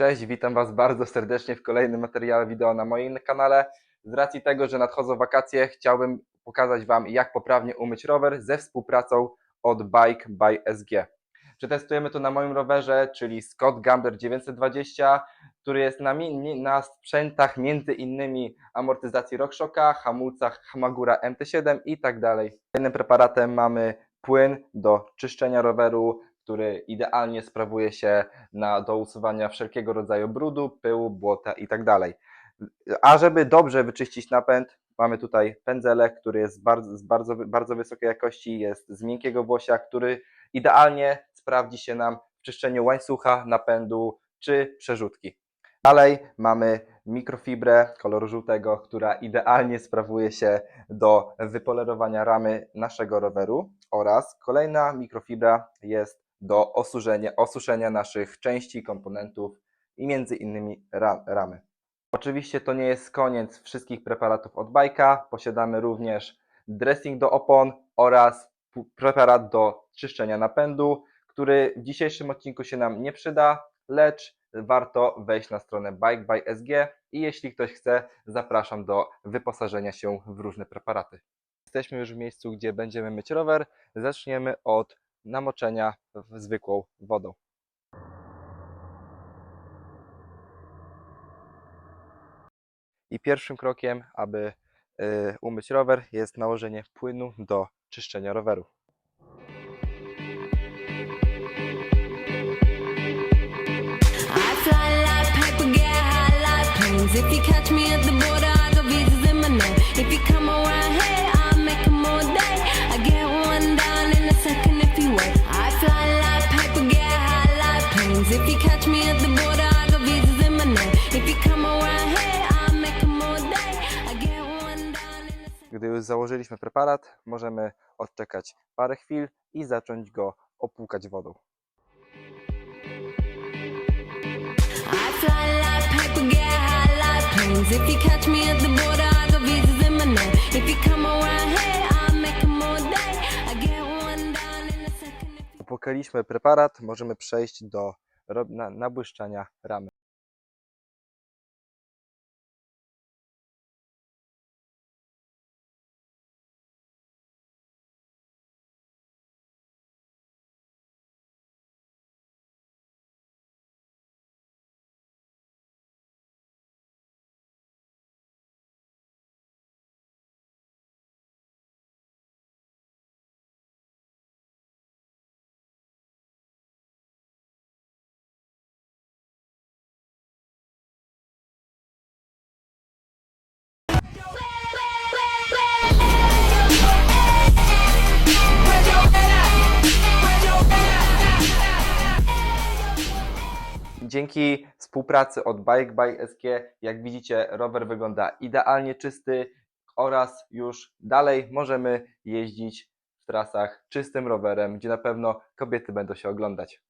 Cześć, witam Was bardzo serdecznie w kolejnym materiale wideo na moim kanale. Z racji tego, że nadchodzą wakacje, chciałbym pokazać Wam, jak poprawnie umyć rower ze współpracą od Bike by SG. Przetestujemy to na moim rowerze, czyli Scott Gambler 920, który jest na, na sprzętach między innymi amortyzacji RockShocka, hamulcach Hamagura MT7 i tak dalej. Kolejnym preparatem mamy płyn do czyszczenia roweru, który idealnie sprawuje się na, do usuwania wszelkiego rodzaju brudu, pyłu, błota i tak. A żeby dobrze wyczyścić napęd, mamy tutaj pędzelek, który jest bardzo, z bardzo, bardzo wysokiej jakości, jest z miękkiego włosia, który idealnie sprawdzi się nam w czyszczeniu łańcucha, napędu czy przerzutki. Dalej mamy mikrofibrę koloru żółtego, która idealnie sprawuje się do wypolerowania ramy naszego roweru oraz kolejna mikrofibra jest do osuszenia, osuszenia naszych części, komponentów i między innymi ra, ramy. Oczywiście to nie jest koniec wszystkich preparatów od bajka. Posiadamy również dressing do opon oraz preparat do czyszczenia napędu, który w dzisiejszym odcinku się nam nie przyda, lecz warto wejść na stronę Bike by SG i jeśli ktoś chce, zapraszam do wyposażenia się w różne preparaty. Jesteśmy już w miejscu, gdzie będziemy myć rower. Zaczniemy od namoczenia zwykłą wodą. I pierwszym krokiem, aby y, umyć rower, jest nałożenie płynu do czyszczenia roweru. If you catch me at the border, I got visas in my name. If you come Gdy już założyliśmy preparat, możemy odczekać parę chwil i zacząć go opłukać wodą. Opłukaliśmy preparat, możemy przejść do rob- na, nabłyszczania ramy. Dzięki współpracy od Bike by SG, jak widzicie, rower wygląda idealnie czysty oraz już dalej możemy jeździć w trasach czystym rowerem, gdzie na pewno kobiety będą się oglądać.